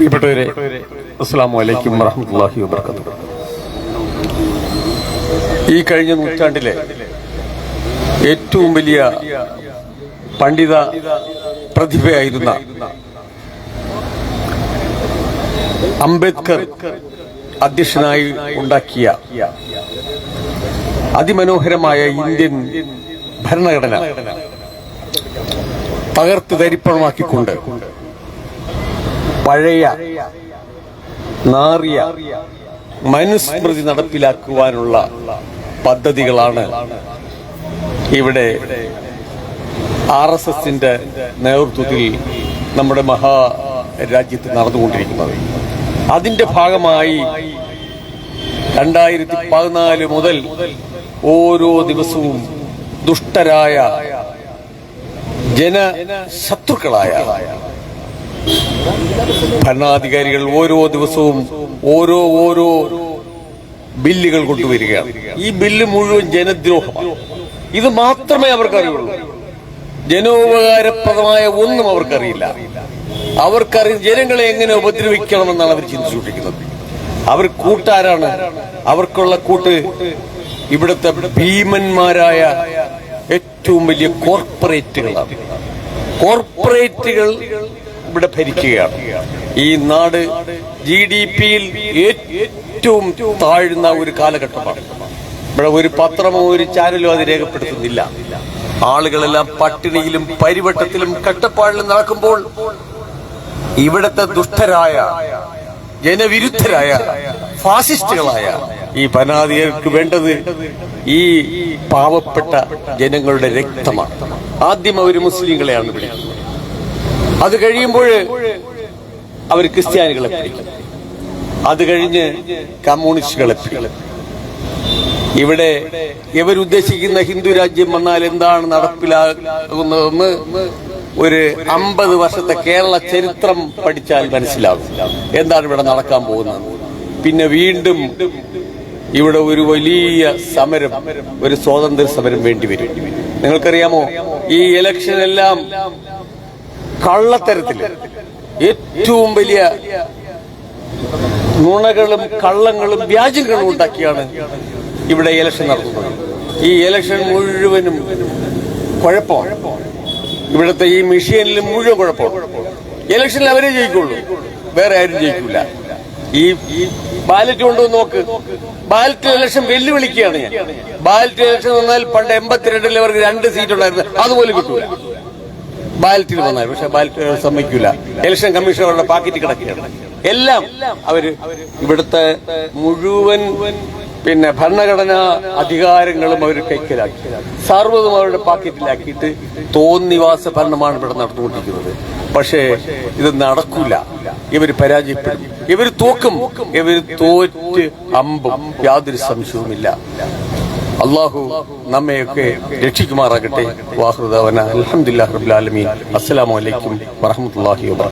പ്രിയപ്പെട്ടവരെ അസ്സാം വലൈക്കും വറഹമുല്ലാഹി വബർക്കാത്തു ഈ കഴിഞ്ഞ നൂറ്റാണ്ടിലെ ഏറ്റവും വലിയ പണ്ഡിത പ്രതിഭയായിരുന്ന അംബേദ്കർ അധ്യക്ഷനായി ഉണ്ടാക്കിയ അതിമനോഹരമായ ഇന്ത്യൻ ഭരണഘടന തകർത്ത് തരിപ്പണമാക്കിക്കൊണ്ട് പഴയ നാറിയ മനുസ്മൃതി നടപ്പിലാക്കുവാനുള്ള പദ്ധതികളാണ് ഇവിടെ ആർ എസ് എസിന്റെ നേതൃത്വത്തിൽ നമ്മുടെ മഹാ രാജ്യത്ത് നടന്നുകൊണ്ടിരിക്കുന്നത്. അതിന്റെ ഭാഗമായി രണ്ടായിരത്തി പതിനാല് മുതൽ ഓരോ ദിവസവും ദുഷ്ടരായ ജനശത്രുക്കളായ ഭരണാധികാരികൾ ഓരോ ദിവസവും ഓരോ ഓരോ ബില്ലുകൾ കൊണ്ടുവരികയാണ്. ഈ ബില്ല് മുഴുവൻ ജനദ്രോഹമാണ്. ഇത് മാത്രമേ അവർക്കറിയുള്ളൂ. ജനോപകാരപ്രദമായ ഒന്നും അവർക്കറിയില്ല. അവർക്കറി ജനങ്ങളെ എങ്ങനെ ഉപദ്രവിക്കണമെന്നാണ് അവർ ചിന്തിച്ചുകൊണ്ടിരിക്കുന്നത്. അവർ കൂട്ടാരാണ്. അവർക്കുള്ള കൂട്ട് ഇവിടുത്തെ ഭീമന്മാരായ ഏറ്റവും വലിയ കോർപ്പറേറ്റുകളാണ്. കോർപ്പറേറ്റുകൾ ഇവിടെ ഭരിക്കുകയാണ്. ഈ നാട് ജി ഡി പിയിൽ ഏറ്റവും താഴ്ന്ന ഒരു കാലഘട്ടമാണ്. ഇവിടെ ഒരു പത്രമോ ഒരു ചാനലോ അത് രേഖപ്പെടുത്തുന്നില്ല. ആളുകളെല്ലാം പട്ടിണിയിലും പരിവട്ടത്തിലും കട്ടപ്പാടിലും നടക്കുമ്പോൾ ഇവിടത്തെ ദുഷ്ടരായ ജനവിരുദ്ധരായ ഫാസിസ്റ്റുകളായ ഈ ഭരണാധികാരിക്ക് വേണ്ടത് ഈ പാവപ്പെട്ട ജനങ്ങളുടെ രക്തമാണ്. ആദ്യം അവർ മുസ്ലിങ്ങളെയാണ് വിളിക്കുന്നത്. അത് കഴിയുമ്പോൾ അവർ ക്രിസ്ത്യാനികളെ പിടിക്കും. അത് കഴിഞ്ഞ് കമ്മ്യൂണിസ്റ്റുകളെ ഇവിടെ ഇവരുദ്ദേശിക്കുന്ന ഹിന്ദു രാജ്യം വന്നാൽ എന്താണ് നടപ്പിലാകുന്നതെന്ന് ഒരു അമ്പത് വർഷത്തെ കേരള ചരിത്രം പഠിച്ചാൽ മനസ്സിലാകും എന്താണ് ഇവിടെ നടക്കാൻ പോകുന്നത്? പിന്നെ വീണ്ടും ഇവിടെ ഒരു വലിയ സമരം ഒരു സ്വാതന്ത്ര്യ സമരം വേണ്ടി വരും. നിങ്ങൾക്കറിയാമോ? ഈ ഇലക്ഷൻ എല്ലാം കള്ളത്തരത്തിൽ. ഏറ്റവും വലിയ നുണകളും കള്ളങ്ങളും വ്യാജങ്ങളും ഉണ്ടാക്കിയാണ് ഇവിടെ ഇലക്ഷൻ നടത്തുന്നത് ഈ ഇലക്ഷൻ മുഴുവനും കുഴപ്പമാണ്. ഇവിടുത്തെ ഈ മെഷീനിൽ മുഴുവൻ കുഴപ്പമാണ്. ഇലക്ഷനിൽ അവരെ ജയിക്കുള്ളൂ. വേറെ ആരും ജയിക്കില്ല ഈ ബാലറ്റ് കൊണ്ടുവന്ന് നോക്ക്. ബാലറ്റ് ഇലക്ഷൻ വെല്ലുവിളിക്കുകയാണ് ഞാൻ. ബാലറ്റ് ഇലക്ഷൻ വന്നാൽ പണ്ട് എൺപത്തിരണ്ടിൽ അവർക്ക് രണ്ട് സീറ്റ് ഉണ്ടായിരുന്നു. അതുപോലെ കിട്ടൂല. ബാലറ്റിൽ വന്നാൽ പക്ഷെ ബാലറ്റ് സമ്മതിക്കില്ല ഇലക്ഷൻ കമ്മീഷൻ അവരുടെ പാക്കറ്റ് കിടക്കുകയാണ്. എല്ലാം അവർ ഇവിടുത്തെ മുഴുവൻ പിന്നെ ഭരണഘടനാ അധികാരങ്ങളും അവർ കൈക്കലാക്കി. സർവതും അവരുടെ പാക്കറ്റിലാക്കിയിട്ട് തോന്നിവാസ ഭരണമാണ് ഇവിടെ നടന്നുകൊണ്ടിരിക്കുന്നത്. പക്ഷേ ഇത് നടക്കൂല. ഇവർ പരാജയപ്പെടും. ഇവർ തോക്കും. ഇവർ തോറ്റ് അമ്പും. യാതൊരു സംശയവുമില്ല. അള്ളാഹു നമ്മയൊക്കെ രക്ഷിക്കുമാറാകട്ടെ. വാഹൃദാവന. അലഹമുല്ലാ റബുലാലമീൻ അസ്സലാമലൈക്കും വറഹമത്തല്ലാഹി വാ